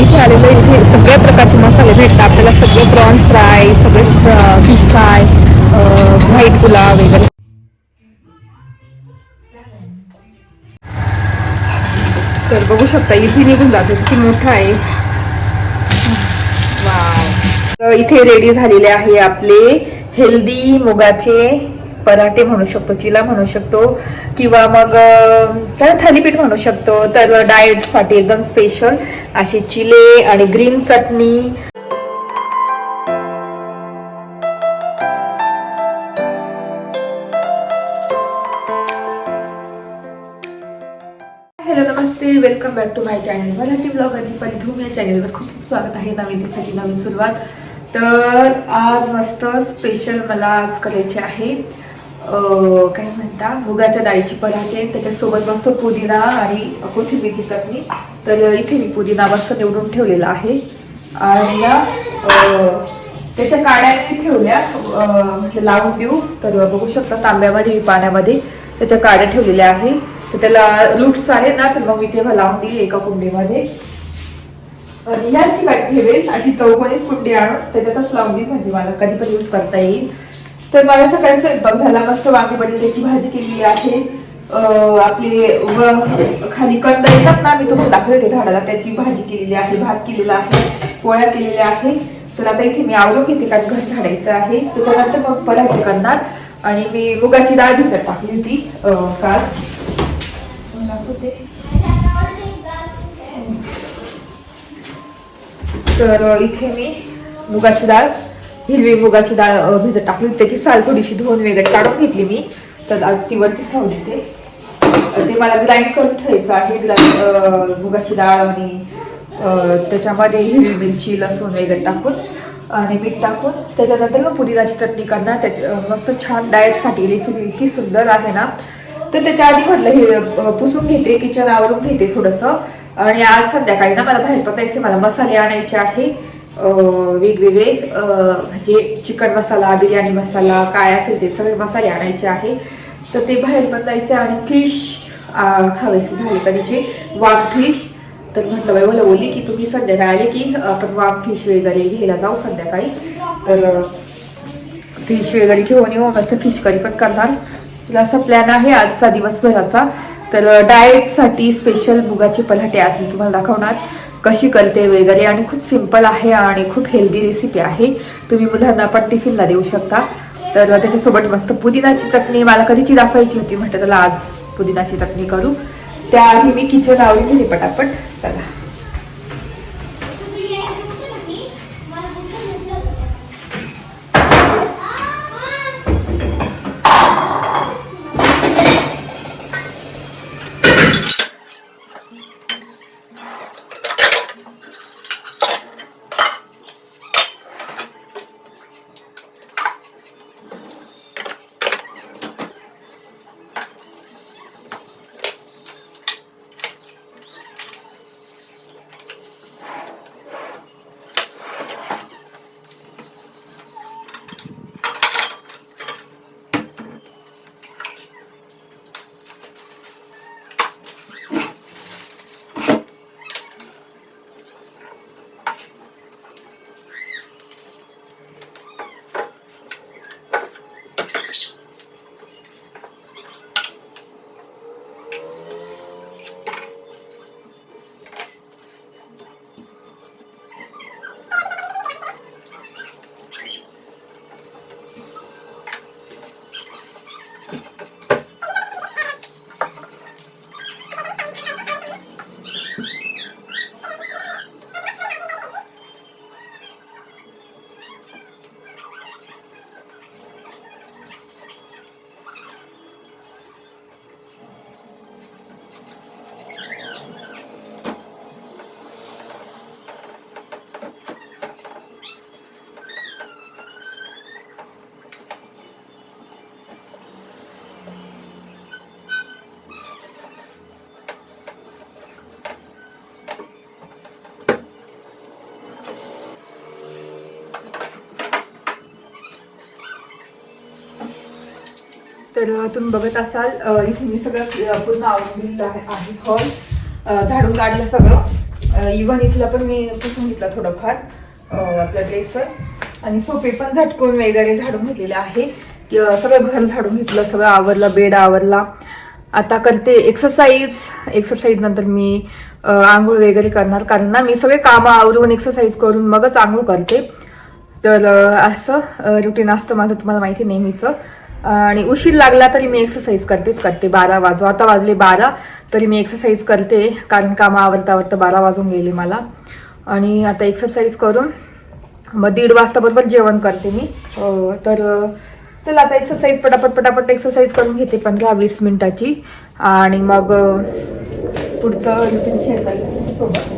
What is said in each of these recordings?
इथे आलेलं इथे सगळ्या प्रकारचे मसाले भेटतात. आपल्याला सगळे प्रॉन्स फ्राय सगळे फिश फ्राय व्हाईट पुलाव वगैरे. तर बघू शकता इथे निघून जातो. किती मोठा आहे. वाव. इथे रेडी झालेले आहे आपले हेल्दी मुगाचे पराठे म्हणू शकतो चिला म्हणू शकतो किंवा मग काय थालीपीठ म्हणू शकतो. तर डाएटसाठी एकदम स्पेशल असे चिले आणि green chutney. Hello Namaste. Welcome back to my channel Marathi blog Deepali Dhoom या चॅनलवर खूप खूप स्वागत आहे नवीन दिवसाची नवीन सुरुवात. तर आज मस्त स्पेशल मला आज करायचे आहे. काय म्हणता? मुगाच्या डाळीची पराठे त्याच्यासोबत मस्त पुदिना आणि कोथिंबीरची चटणी. तर इथे मी पुदिना मस्त निवडून ठेवलेला आहे. आणि त्याच्या काड्या मी ठेवल्या. म्हणजे म्हटलं लावून देऊ. तर बघू शकता तांब्यामध्ये मी पाण्यामध्ये त्याच्या काड्या ठेवलेल्या आहे. तर त्याला रूट्स आहेत ना तर मग मी तेव्हा लावून देईल एका कुंडीमध्ये. ह्याच ठिकाणी ठेवेल अशी चौकोनीच कुंडी आणून. त्याच्यातच लावून देईल म्हणजे मला कधी पण यूज करता येईल. तर मला सकाळी स्वयंपाक झाला मस्त वांगी बटाट्याची भाजी केलेली आहे. आपली आपले व खाली कंद येतात ना मी तुम्हाला दाखवले होते झाडाला त्याची भाजी केलेली आहे भात केलेला आहे पोळ्या केलेल्या आहे. तर आता इथे मी आवरून घेते कारण घर झाडायचं आहे. त्याच्यानंतर मग पराठे करणार. आणि मी मुगाची डाळ भिजत टाकली होती. काल. दाखवते. तर इथे मी मुगाची डाळ हिरवी मुगाची डाळ भिजत टाकली. त्याची साल थोडीशी धुवून वगैरे काढून घेतली मी. तर ती वरतीच खाऊ देते. ते मला ग्राइंड करून ठेवायचं आहे. मुगाची डाळ आणि त्याच्यामध्ये हिरवी मिरची लसूण वगैरे टाकून आणि मीठ टाकून त्याच्यानंतर मग पुदिनाची चटणी करणार. त्याच्या मस्त छान डाएटसाठी रेसिपी इतकी सुंदर आहे ना. तर त्याच्या आधी म्हटलं हे पुसून घेते किचन आवरून घेते थोडंसं. आणि आज संध्याकाळी ना मला बाहेर पकायचे मला मसाले आणायचे आहे. वेगवेगळे म्हणजे चिकन मसाला बिर्याणी मसाला काय असेल ते सगळे मसाले आणायचे आहे. तर ते बाहेर पण आणि फिश खावायचे झाले कधीचे वाघ फिश. तर म्हटलं बाई मला बोलली की तुम्ही संध्याकाळी आले की आपण वाघ फिश वगैरे घ्यायला जाऊ संध्याकाळी. तर फिश वगैरे घेऊन येऊ असं फिश करी पण करणार. तिला असा प्लॅन आहे आजचा दिवसभराचा. तर डाएटसाठी स्पेशल मुगाचे पलाटे आज मी तुम्हाला दाखवणार. कशी करते वगैरे आणि खूप सिंपल आहे आणि खूप हेल्दी रेसिपी आहे. तुम्ही मुलांना पण टिफिनला देऊ शकता. तर त्याच्यासोबत मस्त पुदिनाची चटणी मला कधीची दाखवायची होती म्हटलं त्याला आज पुदिनाची चटणी करू. त्याआधी मी किचन आवडून घेते पटापट. चला. तर तुम्ही बघत असाल इथे मी सगळं पूर्ण आवडून दिलेलं आहे आहे हॉल. झाडून काढलं सगळं. इव्हन इथला पण मी पुसून घेतला थोडंफार आपलं आपल्या ड्रेसवर आणि सोपे पण झटकून वगैरे झाडून घेतलेले आहे. सगळं घर झाडून घेतलं सगळं आवरलं बेड आवरला. आता करते एक्सरसाइज एक्सरसाइज नंतर मी आंघोळ वगैरे करणार. कारण ना मी सगळे कामं आवरून एक्सरसाइज करून मगच आंघोळ करते. तर असं रुटीन असतं माझं तुम्हाला माहिती आहे नेहमीचं. आणि उशीर लागला तरी मी एक्सरसाइज करतेच करते बारा वाजू. आता वाजले बारा तरी मी एक्सरसाइज करते कारण कामं आवरता आवरता बारा वाजून गेले मला. आणि आता एक्सरसाइज करून मग दीड वाजता बरोबर जेवण करते मी. तर चला आता एक्सरसाइज पटापट पटापट एक्सरसाइज करून घेते पंधरा वीस मिनिटाची. आणि मग पुढचं रुटीन शेअर करायचं सोबत.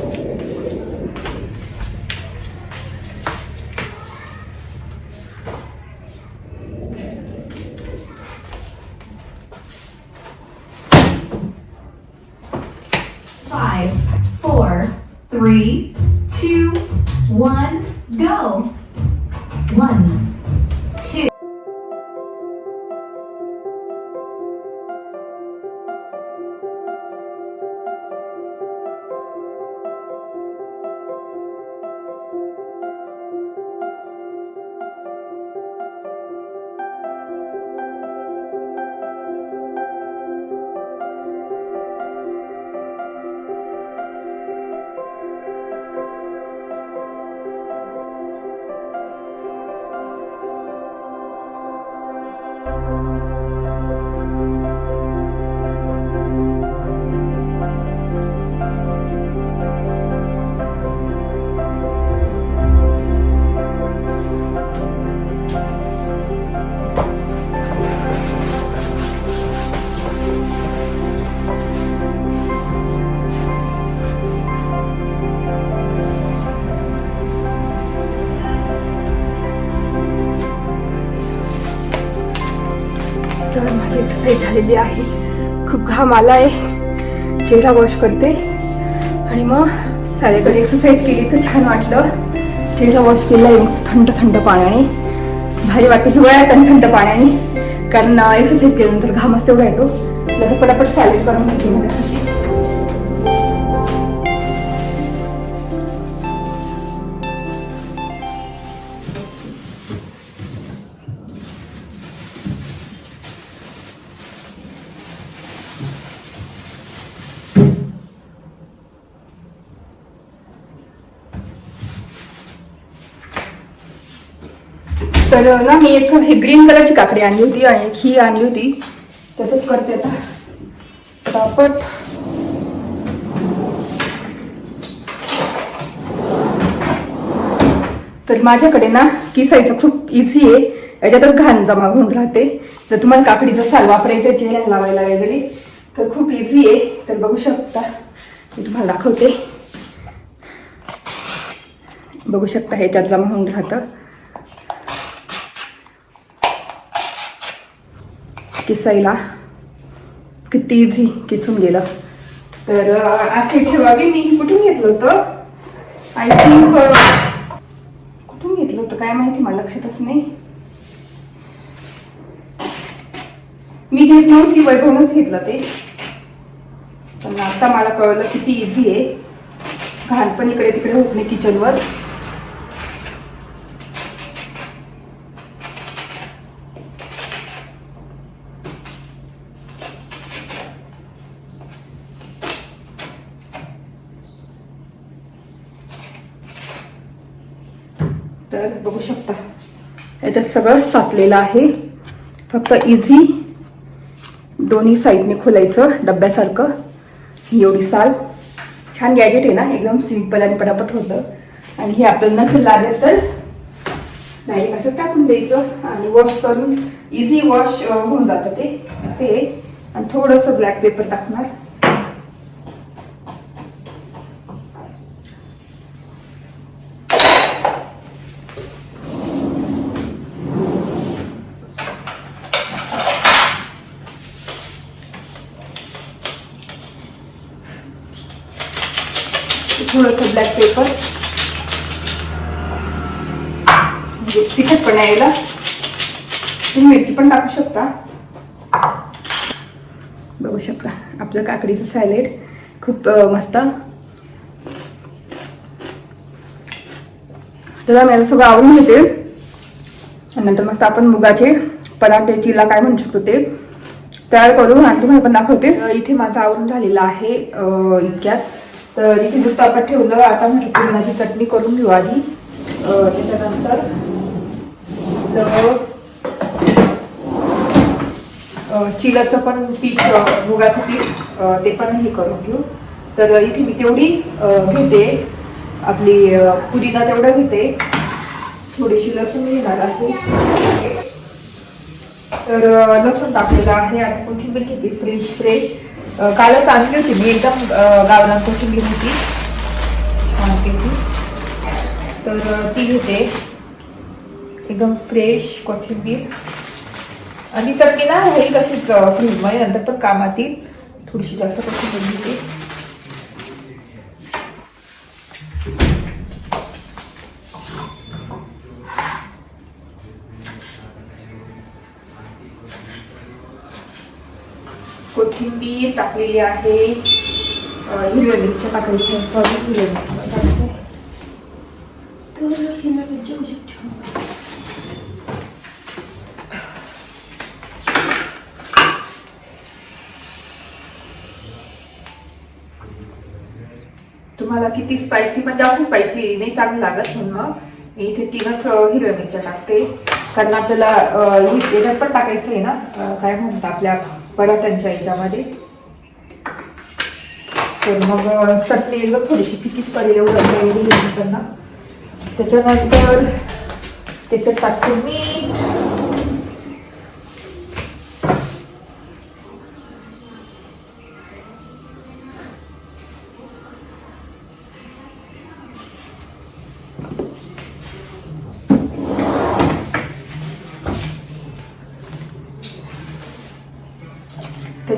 झालेली आहे. खूप घाम आला आहे. चेहरा वॉश करते. आणि मग साडेकडे एक्सरसाइज केली. तर छान वाटलं. चेहरा वॉश केला. एक थंड थंड पाण्याने. भारी वाटतं. हिवाळ्यात आणि थंड पाण्याने. कारण एक्सरसाइज केल्यानंतर घामच तेवढा येतो. नंतर पटापट सॅलेड करून घेतली तर ना मी एक हे ग्रीन कलरची काकडी आणली होती आणि एक ही आणली होती. त्याच करते आता. पटापट. तर माझ्याकडे ना किसायचं खूप इझी आहे. याच्यातच घाण जमा होऊन राहते. जर तुम्हाला काकडीचा साल वापरायचा चेहऱ्याला लावायला वगैरे तर खूप इझी आहे. तर बघू शकता. मी तुम्हाला दाखवते. बघू शकता ह्याच्यात जमा होऊन राहतं. किसायला किती इझी किसून गेलं. तर असे ठेवावे मी कुठून घेतलं होतं? आय थिंक कुठून घेतलं होतं? काय माहिती मला लक्षातच नाही. मी घेत नव्हती वैभवनच घेतलं ते. पण आता मला कळलं किती इझी आहे. घालपण इकडे तिकडे होत नाही किचनवर बघू शकता. याच्यात सगळं साचलेलं आहे. फक्त इझी दोन्ही साईडने खोलायचं डब्यासारखं. ही एवढी साल. छान गॅजेट आहे ना? एकदम सिंपल आणि पटापट होतं. आणि हे आपल्याला नसेल लागेल तर डायरेक्ट असं टाकून द्यायचं आणि वॉश करून इझी वॉश होऊन जातं ते. ते. आणि थोडंसं ब्लॅक पेपर टाकणार. थोडंसं ब्लॅक पेपर म्हणजे तिखट पण यायला तुम्ही मिरची पण टाकू शकता. बघू शकता आपलं काकडीचं सॅलेड खूप मस्त. तर मी सगळं आवडून घेते. नंतर मस्त आपण मुगाचे पराठे चिला काय म्हणू शकतो ते तयार करू आणि तुम्हाला पण दाखवते. इथे माझं आवरून झालेलं आहे इतक्यात. तर इथे दूध तापत ठेवलं आता म्हटलं पुदिनाची चटणी करून घेऊ आधी. त्याच्यानंतर तर चिलाचं पण पीठ मुगाचं पीठ ते पण हे करून घेऊ. तर इथे मी तेवढी घेते. आपली पुदिना तेवढं घेते. थोडीशी लसूण घेणार आहे. तर लसूण टाकलेलं आहे आणि कोथिंबीर घेते फ्रेश फ्रेश. कालच आणली होती. मी एकदम अं, गावरान कोथिंबीर होती. छान केली तर ती घेते. एकदम फ्रेश कोथिंबीर आणि तर चटणी ना हे कशीच फ्रीजमध्ये नंतर पण कामात येईल. थोडीशी जास्त कोथिंबीर घेते. कोथिंबीर टाकलेली आहे. हिरव्या मिरच्या टाकायची सॉरी हिरव्या मिरच्या टाकते तर हिरव्या मिरच्या कशी ठेवू तुम्हाला किती स्पायसी पण जास्त स्पायसी नाही चांगलं लागत म्हणून मग मी इथे तीनच हिरव्या मिरच्या टाकते. कारण आपल्याला अं, हे- पण टाकायचं आहे ना? काय म्हणतात आपल्या पराठ्यांच्या याच्यामध्ये. तर मग चटणी एकदम थोडीशी फिकीच करेल एवढं एवढी त्यांना. त्याच्यानंतर त्याच्यात टाकते मीठ.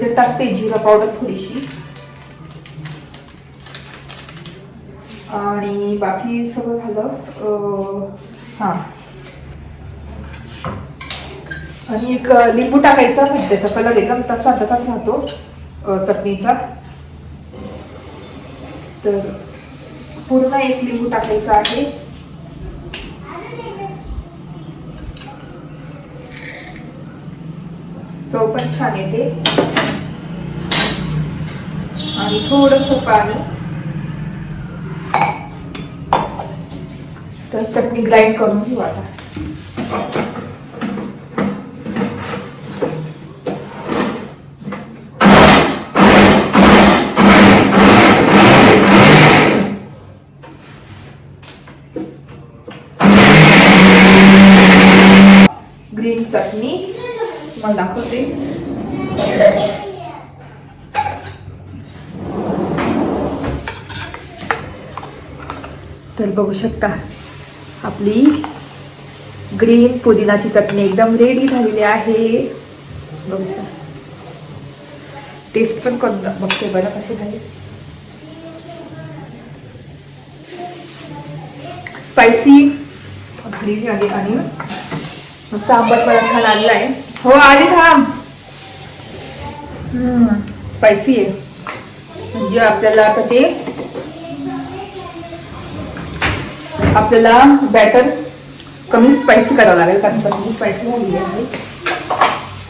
त्याच्यात टाकते जिरा पावडर थोडीशी. आणि बाकी सगळं झालं हां. आणि एक लिंबू टाकायचा म्हणजे त्याचा कलर एकदम तसा तसाच राहतो चटणीचा. तर पूर्ण एक लिंबू टाकायचा आहे. चव पण छान येते. आणि थोडस पाणी. तर चटणी ग्राइंड करून घेऊ आता. ग्रीन चटणी. तुम्हाला दाखवते. बघू शकता. आपली ग्रीन पुदिनाची चटणी एकदम रेडी झालेली आहे. बघू शकता. टेस्ट पण कर बघते बरं कशी झाली? स्पायसी घरी आली आणि मस्त आंबट मला छान आहे हो आले थांब. स्पायसी आहे. म्हणजे आपल्याला आता ते आपल्याला बॅटर कमी स्पायसी करावं लागेल कारण चटणी स्पायसी झाली आहे.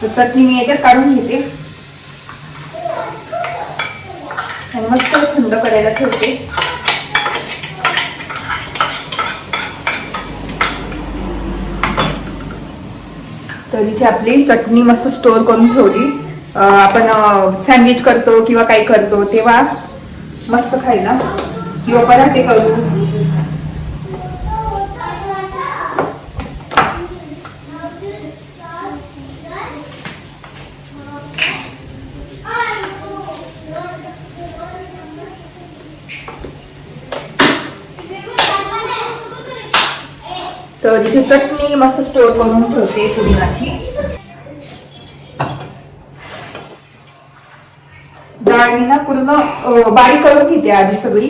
तर चटणी मी याच्यात काढून घेते. आणि मस्त थंड करायला ठेवते. तर इथे आपली चटणी मस्त स्टोर करून ठेवली. आपण सँडविच करतो किंवा काही करतो तेव्हा मस्त खायला. किंवा पराठे करू तर तिथे चटणी मस्त स्टोर करून ठेवते पुदिनाची डाळ मी ना पूर्ण बारीक करून घेते आधी सगळी.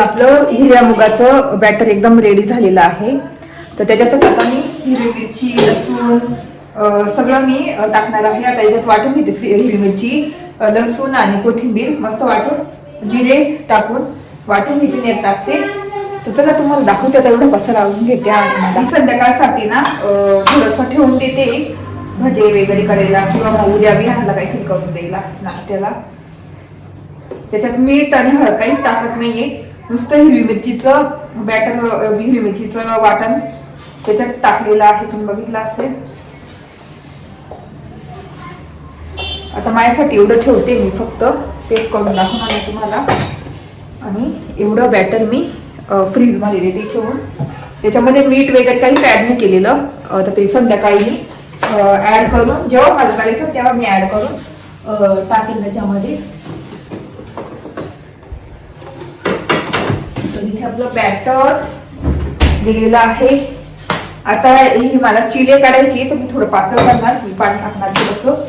आपलं हिरव्या मुगाचं बॅटर एकदम रेडी झालेलं आहे. तर त्याच्यातच आता मी हिरवी मिरची लसूण सगळं मी टाकणार आहे. आता याच्यात वाटून घेते हिरवी मिरची लसूण आणि कोथिंबीर. मस्त वाटून जिरे टाकून वाटून घेते नेट टाकते तर चला तुम्हाला दाखवते. आता एवढं कसं लावून घेते आणि संध्याकाळसाठी ना थोडंसं ठेवून देते. भजे वगैरे करायला किंवा मग उद्या आणला काहीतरी करून द्यायला नाश्त्याला. त्याच्यात मीठ आणि हळद काहीच टाकत नाहीये. नुसतं हिरवी मिरचीचं बॅटर हिरवी मिरचीचं वाटण त्याच्यात टाकलेलं आहे. तुम्ही बघितलं असेल. आता माझ्यासाठी एवढं ठेवते मी फक्त. तेच करून दाखवणार आहे तुम्हाला. आणि एवढं बॅटर मी फ्रीजमध्ये देते ठेवून. त्याच्यामध्ये मीठ वगैरे काहीच ॲड नाही केलेलं. तर ते संध्याकाळी मी ॲड करून जेव्हा माझं करायचं तेव्हा मी ॲड करून टाकेल त्याच्यामध्ये. इथे आपलं बॅटर दिलेलं आहे. आता ही मला चिले काढायची तर मी थोडं पातळ करणार मी पाणी टाकणार थोडंसं.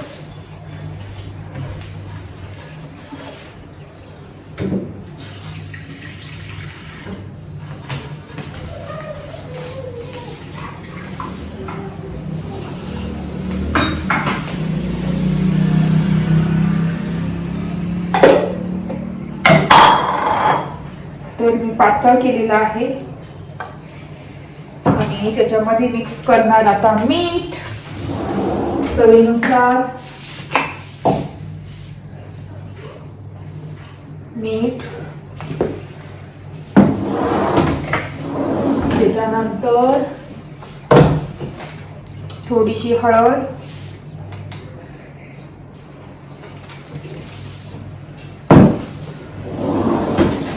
तर मी पातळ केलेला आहे. आणि त्याच्यामध्ये मिक्स करणार आता मीठ चवीनुसार. मीठ. त्याच्यानंतर थोडीशी हळद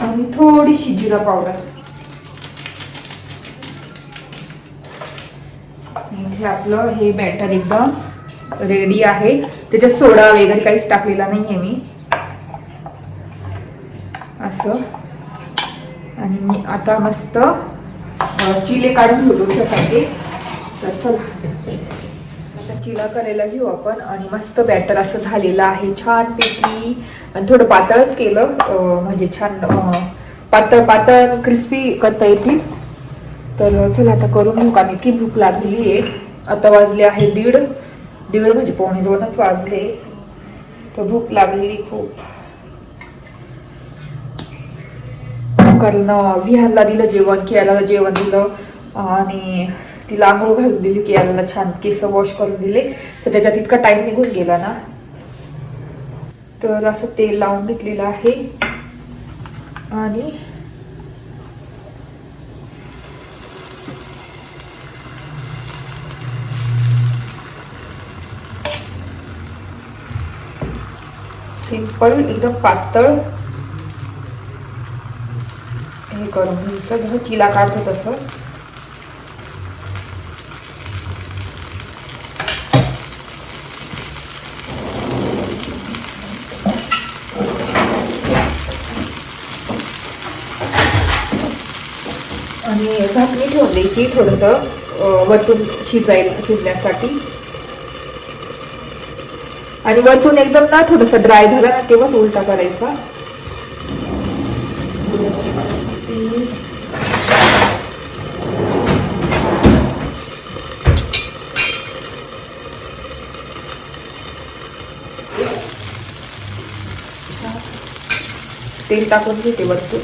आणि थोडीशी जिरा पावडर इथे आपलं हे बॅटर एकदम रेडी आहे. त्याच्यात सोडा वगैरे काहीच टाकलेला नाहीये मी. असं. आणि मी आता मस्त चिले काढून घेऊ त्यासाठी तर चला. आता चिला करायला घेऊ आपण आणि मस्त बॅटर असं झालेलं आहे. छानपैकी आणि थोडं पातळच केलं म्हणजे छान पातळ पातळ आणि क्रिस्पी करता येतील. तर चला आता करून घेऊ कारण इतकी भूक लागलेली आहे. आता वाजले आहे दीड. दीड म्हणजे पावणे दोनच वाजले. तर भूक लागलेली खूप. कारण विहारला दिलं जेवण कियाला जेवण दिलं. आणि तिला आंघोळ घालून दिली कियाला छान केस वॉश करून दिले. तर त्याच्यात इतका टाइम निघून गेला ना. तर असं तेल लावून घेतलेलं आहे. आणि सिंपल एकदम पातळ. हे करून घ्यायचं जसं चिला काढतो तसं. आणि झाकणी ठेवली की थोडंसं वरतून शिजायला शिजण्यासाठी. आणि वरतून एकदम ना थोडंसं ड्राय झाला ना तेव्हाच उलटा करायचा. तेल टाकून घेते वरतून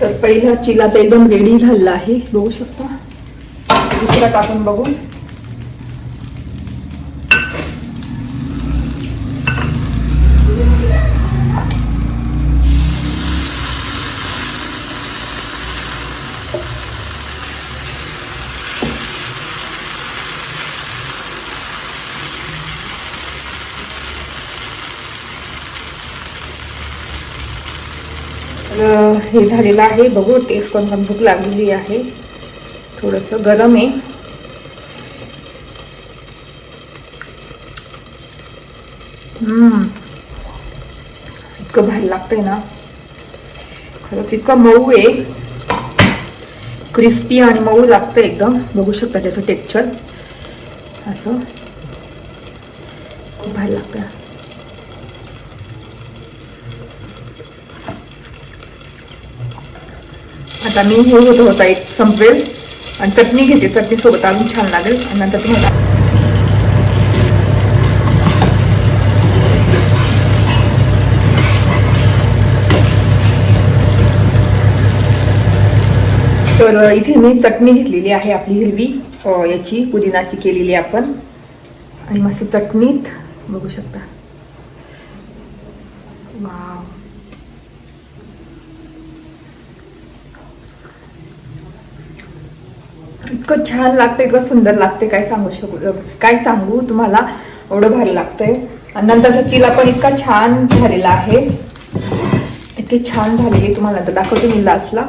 तर पहिला चिला तर एकदम रेडी झालेला आहे. बघू शकता. दुसरा टाकून बघून. तर हे झालेलं आहे. बघू टेस्ट पण भूक लागलेली आहे. थोडंसं गरम आहे. इतकं भारी लागतंय ना. खरंच इतकं मऊ आहे. क्रिस्पी आणि मऊ लागतं एकदम. बघू शकता त्याचं टेक्स्चर असं. खूप भारी लागतं आता मी हे होत होता एक संपेल. आणि चटणी घेते चटणी सोबत अजून छान लागेल. आणि नंतर तुम्हाला तर इथे मी चटणी घेतलेली आहे आपली हिरवी. याची पुदिनाची केलेली आपण. आणि मस्त चटणीत बघू शकता. वा इतकं छान लागतं इतकं सुंदर लागते काय सांगू शकू काय सांगू तुम्हाला? एवढं भारी लागतंय. आणि नंतरचा चिला पण इतका छान झालेला आहे. इतके छान झालेले तुम्हाला आता दाखवतो मी लास्टला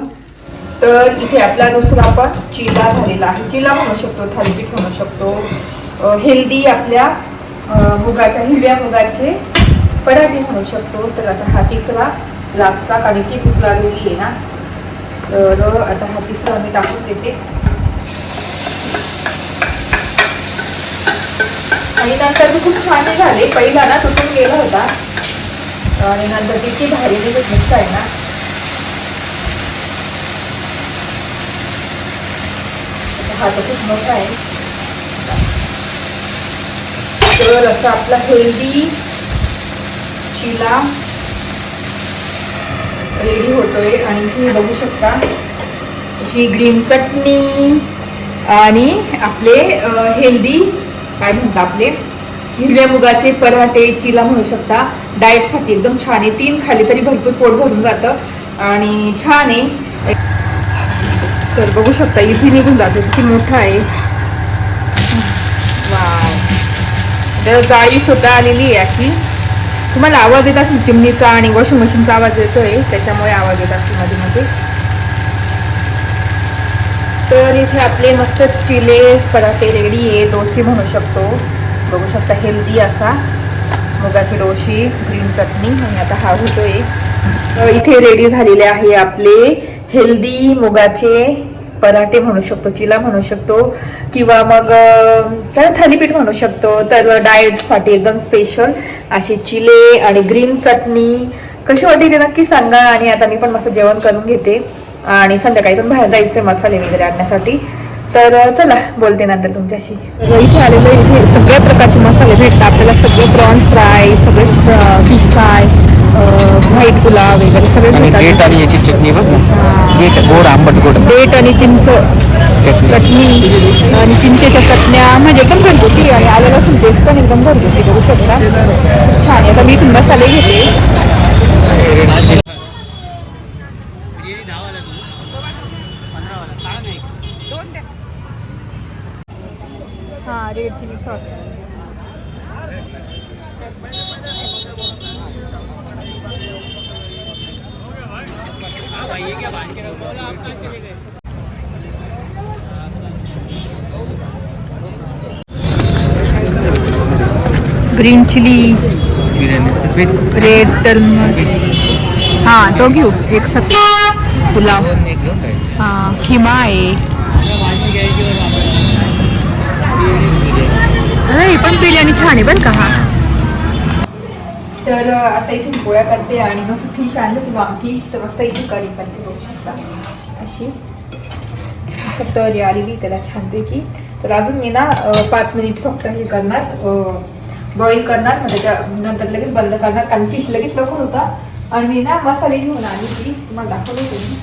तर इथे आपला दुसरा आपण चिला झालेला आहे. चिला म्हणू शकतो थालीपीठ म्हणू शकतो. हेल्दी आपल्या मुगाच्या हिरव्या मुगाचे पराठे म्हणू शकतो. तर आता हा तिसरा लास्टचा कारण की भूक लागलेली आहे ना. तर आता हा तिसरा मी टाकून देते. आणि नंतर ते खूप छान झाले पहिला ना तुटून गेला होता. आणि नंतर किती भारी म्हणजे दिसत मिक्स आहे ना. हा तर खूप मोठा आहे. तर असं आपला हेल्दी चिला रेडी होतोय. आणि तुम्ही बघू शकता अशी ग्रीन चटणी आणि आपले हेल्दी काय म्हणतात आपले? हिरव्या मुगाचे पराठे चिला म्हणू शकता. डाएटसाठी एकदम छान आहे. तीन खाली तरी भरपूर पोट भरून जातं. आणि छान आहे. तर बघू शकता इथे निघून जातो. किती मोठा आहे. वा तर जाळी सुद्धा आलेली आहे याची. तुम्हाला आवाज येत असेल चिमणीचा आणि वॉशिंग मशीनचा आवाज येतोय. त्याच्यामुळे आवाज येत असेल मध्ये मध्ये. तर इथे आपले मस्त चिले पराठे रेडी आहे. डोशी म्हणू शकतो. बघू शकता हेल्दी असा. मुगाची डोशी ग्रीन चटणी. आणि आता हा होतोय. इथे रेडी झालेले आहे आपले हेल्दी मुगाचे पराठे म्हणू शकतो चिला म्हणू शकतो. किंवा मग काय थालीपीठ म्हणू शकतो. तर डाएटसाठी एकदम स्पेशल असे चिले आणि ग्रीन चटणी. कशी वाटते ते नक्की सांगा. आणि आता मी पण मस्त जेवण करून घेते. आणि संध्याकाळी पण बाहेर जायचे मसाले वगैरे आणण्यासाठी. तर चला बोलते नंतर तुमच्याशी. तर इथे आलेलं इथे सगळ्या प्रकारचे मसाले भेटतात. आपल्याला सगळे प्रॉन्स फ्राय सगळे फिश फ्राय व्हाईट पुलाव वगैरे सगळे आणि भेटतात. आणि याची चटणी बघ गोड आंबट गोड. डेट आणि चिंच चटणी. चटणी आणि चिंचेच्या चटण्या म्हणजे एकदम घरगुती आणि आलं लसूण पेस्ट पण एकदम घरगुती बघू शकता. छान आहे. आता मी इथून मसाले घेते. Red chilli sauce green chilli बिर्याणीचं पीठ रेड टर्मर हा तो घेऊ एक सत पुलाव। दोन एक घेऊन टाक. हा खिमा आहे ही पण बिर्याणी छान आहे बरं का हा. तर आता इथे पोळ्या करते आणि मस्त फिश आणलं किंवा फिश तर मस्त इथे करी करते बघू शकता. अशी. मस्त तरी आलेली त्याला छानपैकी. तर अजून मी ना पाच मिनिट फक्त हे करणार बॉईल करणार मग त्याच्या नंतर लगेच बंद करणार कारण फिश लगेच लवकर होता. आणि मी ना मसाले घेऊन आली ती तुम्हाला दाखवली तुम्ही.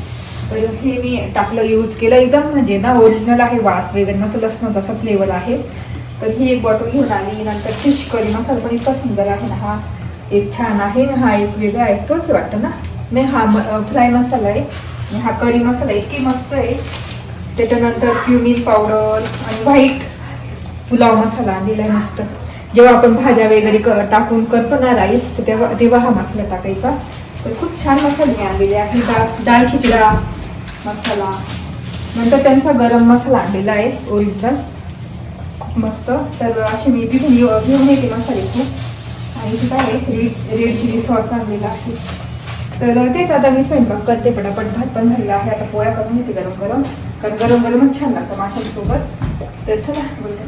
तर हे मी टाकलं यूज केलं. एकदम म्हणजे ना ओरिजिनल आहे वास वगैरे मस्त लसणाचा असा फ्लेवर आहे. तर ही एक बॉटल घेऊन आली. नंतर फिश करी मसाला पण इतका सुंदर आहे ना हा. एक छान आहे. आणि हा एक वेगळा आहे. तोच वाटतं ना? नाही हा फ्राय मसाला आहे. आणि हा करी मसाला इतकी मस्त आहे. त्याच्यानंतर क्युमिन पावडर आणि व्हाईट पुलाव मसाला आलेला आहे मस्त. जेव्हा आपण भाज्या वगैरे क- टाकून करतो ना राईस तर तेव्हा तेव्हा हा मसाला टाकायचा. तर खूप छान मसाले मी आणलेले आहे डाळ डाळ खिचडा मसाला. नंतर त्यांचा गरम मसाला आणलेला आहे ओरिजिनल मस्त. तर अशी मी तिथून घेऊन येते मसाले खूप. आणि तिथं आहे रेड रेड चिली सॉस आणलेला आहे. तर तेच आता मी स्वयंपाक करते पटापट भात पण झालेला आहे. आता पोळ्या करून घेते गरम गरम कारण गरम गरमच छान लागतं माशांसोबत तर चला बोलते